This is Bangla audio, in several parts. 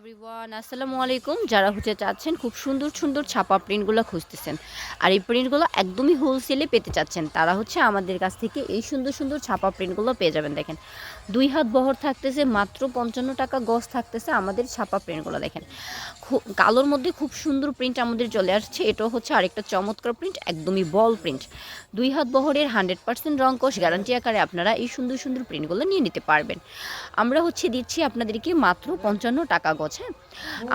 এভরিওয়ান আসসালামু আলাইকুম। যারা হচ্ছে চাচ্ছেন, খুব সুন্দর সুন্দর ছাপা প্রিন্টগুলো খুঁজতেছেন। আর এই প্রিন্টগুলো একদমই হোলসেলে পেতে চাচ্ছেন। তারা হচ্ছে আমাদের কাছ থেকে এই সুন্দর সুন্দর ছাপা প্রিন্টগুলো পেয়ে যাবেন। দেখেন, দুই হাত বহর থাকতেছে, মাত্র পঞ্চান্ন টাকা গজ থাকতেছে আমাদের ছাপা প্রিন্টগুলো দেখেন কালোর মধ্যে খুব সুন্দর প্রিন্ট আমাদের চলে আসছে। এটাও হচ্ছে আরেকটা চমৎকার প্রিন্ট একদমই বল প্রিন্ট দুই হাত বহরের হান্ড্রেড পার্সেন্ট রং কোষ গ্যারান্টি আকারে আপনারা এই সুন্দর সুন্দর প্রিন্টগুলো নিয়ে নিতে পারবেন। আমরা হচ্ছে দিচ্ছি আপনাদেরকে মাত্র পঞ্চান্ন টাকা গজ। হ্যাঁ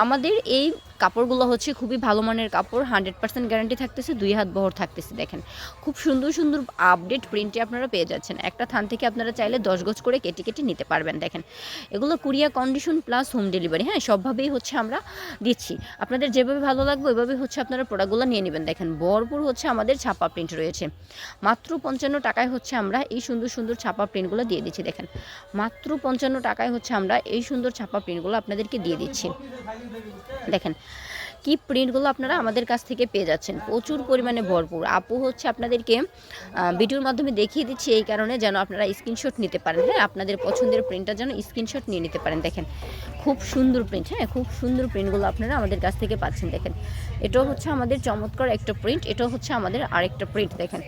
আমাদের এই কাপড়গুলো হচ্ছে খুবই ভালো মানের কাপড় হান্ড্রেড পার্সেন্ট গ্যারান্টি থাকতেছে, দুই হাত বহর থাকতেছে, দেখেন। খুব সুন্দর সুন্দর আপডেট প্রিন্টে আপনারা পেয়ে যাচ্ছেন। একটা থান থেকে আপনারা চাইলে দশ গজ করে কেটে কেটে নিতে পারবেন, দেখেন। এগুলো courier condition plus home delivery হ্যাঁ সবভাবেই হচ্ছে আমরা দিচ্ছি। আপনাদের যেভাবে ভালো লাগবে, ওইভাবে হচ্ছে আপনারা প্রোডাক্টগুলো নিয়ে নেবেন, দেখেন। ভরপুর হচ্ছে আমাদের ছাপা প্রিন্ট রয়েছে। মাত্র পঞ্চান্ন টাকায় হচ্ছে আমরা এই সুন্দর সুন্দর ছাপা প্রিন্টগুলো দিয়ে দিচ্ছি, দেখেন। মাত্র পঞ্চান্ন টাকায় হচ্ছে আমরা এই সুন্দর ছাপা প্রিন্টগুলো আপনাদেরকে দিয়ে দিচ্ছি। দেখেন, কি প্রিন্টগুলো আপনারা আমাদের কাছ থেকে পেয়ে যাচ্ছেন। প্রচুর পরিমাণে ভরপুর। আপু হচ্ছে আপনাদেরকে ভিডিওর মাধ্যমে দেখিয়ে দিচ্ছি এই কারণে যেন আপনারা স্ক্রিনশট নিতে পারেন। হ্যাঁ আপনাদের পছন্দের প্রিন্টটা যেন স্ক্রিনশট নিয়ে নিতে পারেন। দেখেন, খুব সুন্দর প্রিন্ট হ্যাঁ খুব সুন্দর প্রিন্টগুলো আপনারা আমাদের কাছ থেকে পাচ্ছেন। দেখেন, এটাও হচ্ছে আমাদের চমৎকার একটা প্রিন্ট এটাও হচ্ছে আমাদের আরেকটা প্রিন্ট দেখেন,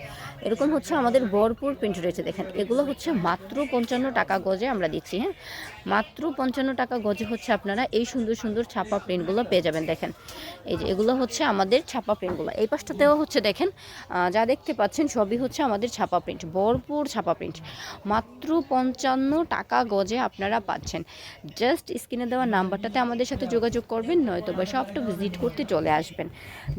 এরকম হচ্ছে আমাদের ভরপুর প্রিন্ট রয়েছে। দেখেন, এগুলো হচ্ছে মাত্র পঞ্চান্ন টাকা গজে আমরা দিচ্ছি। হ্যাঁ মাত্র পঞ্চান্ন টাকা গজে হচ্ছে আপনারা এই সুন্দর সুন্দর ছাপা প্রিন্টগুলো পেয়ে যাবেন, দেখেন। এই যে এগুলো হচ্ছে আমাদের ছাপা প্রিন্টগুলো। এই পাশটাতেও হচ্ছে, দেখেন যা দেখতে পাচ্ছেন সবই হচ্ছে আমাদের ছাপা প্রিন্ট, ভরপুর ছাপা প্রিন্ট। মাত্র পঞ্চান্ন টাকা গজে আপনারা পাচ্ছেন। জাস্ট স্ক্রিনে দেওয়া নাম্বারটাতে আমাদের সাথে যোগাযোগ করবেন, নয়তো বা শপটা ভিজিট করতে চলে আসবেন।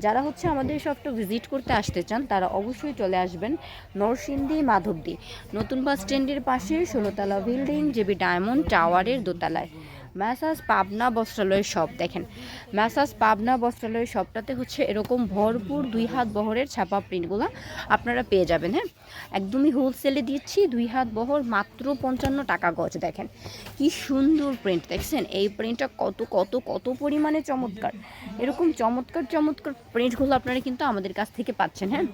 যারা হচ্ছে আমাদের শপটা ভিজিট করতে আসতে চান, তারা অবশ্যই চলে আসবেন নরসিংদী মাধবদী। নতুন বাস স্ট্যান্ডের পাশে ষোলোতলা বিল্ডিং জেবি ডায়মন্ড টাওয়ারের দোতলায়। ম্যাসাজ পাবনা বস্ত্রালয়ের শপ দেখেন। ম্যাসাজ পাবনা বস্ত্রালয়ের শপটাতে হচ্ছে এরকম ভরপুর দুই হাত বহরের ছাপা প্রিন্টগুলো আপনারা পেয়ে যাবেন হ্যাঁ? একদমই হোলসেলে দিচ্ছি, দুই হাত বহর মাত্র পঞ্চান্ন টাকা গজ, দেখেন। কি সুন্দর প্রিন্ট দেখছেন? এই প্রিন্টটা কত কত কত পরিমাণে চমৎকার। এরকম চমৎকার চমৎকার প্রিন্টগুলো আপনারা কিন্তু আমাদের কাছ থেকে পাচ্ছেন হ্যাঁ?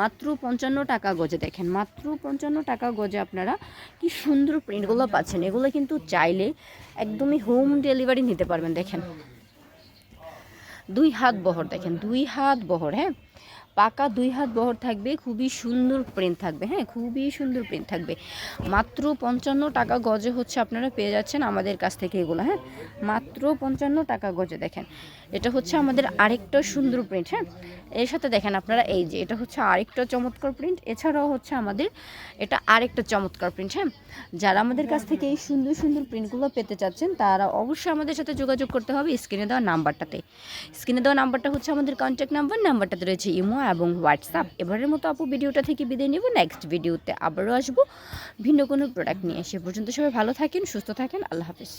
মাত্র পঞ্চান্ন টাকা গজে, দেখেন, মাত্র পঞ্চান্ন টাকা গজে আপনারা কি সুন্দর প্রিন্টগুলো পাচ্ছেন। এগুলো কিন্তু চাইলে একদমই হোম ডেলিভারি নিতে পারবেন দেখেন। দুই হাত বহর দেখেন দুই হাত বহর হ্যাঁ? পাকা দুই হাত বহর থাকবে, খুবই সুন্দর প্রিন্ট থাকবে হ্যাঁ? খুবই সুন্দর প্রিন্ট থাকবে। মাত্র পঞ্চান্ন টাকা গজে হচ্ছে আপনারা পেয়ে যাচ্ছেন আমাদের কাছ থেকে এগুলো হ্যাঁ? মাত্র পঞ্চান্ন টাকা গজে দেখেন। এটা হচ্ছে আমাদের আরেকটা সুন্দর প্রিন্ট হ্যাঁ? এর সাথে দেখেন আপনারা, এই যে এটা হচ্ছে আরেকটা চমৎকার প্রিন্ট এছাড়াও হচ্ছে আমাদের এটা আরেকটা চমৎকার প্রিন্ট হ্যাঁ? যারা আমাদের কাছ থেকে এই সুন্দর সুন্দর প্রিন্টগুলো পেতে চাচ্ছেন, তারা অবশ্যই আমাদের সাথে যোগাযোগ করতে হবে স্ক্রিনে দেওয়া নাম্বারটাতে। স্ক্রিনে দেওয়া নাম্বারটা হচ্ছে আমাদের কন্ট্যাক্ট নাম্বার নাম্বারটাতে রয়েছে ইমো এবং হোয়াটসঅ্যাপ এবারের মতো আপু, ভিডিওটা থেকে বিদায় নেব। নেক্সট ভিডিওতে আবারও আসব। ভিন্ন কোনো প্রোডাক্ট নিয়ে সে পর্যন্ত সবাই ভালো থাকেন, সুস্থ থাকেন। আল্লাহ হাফিজ।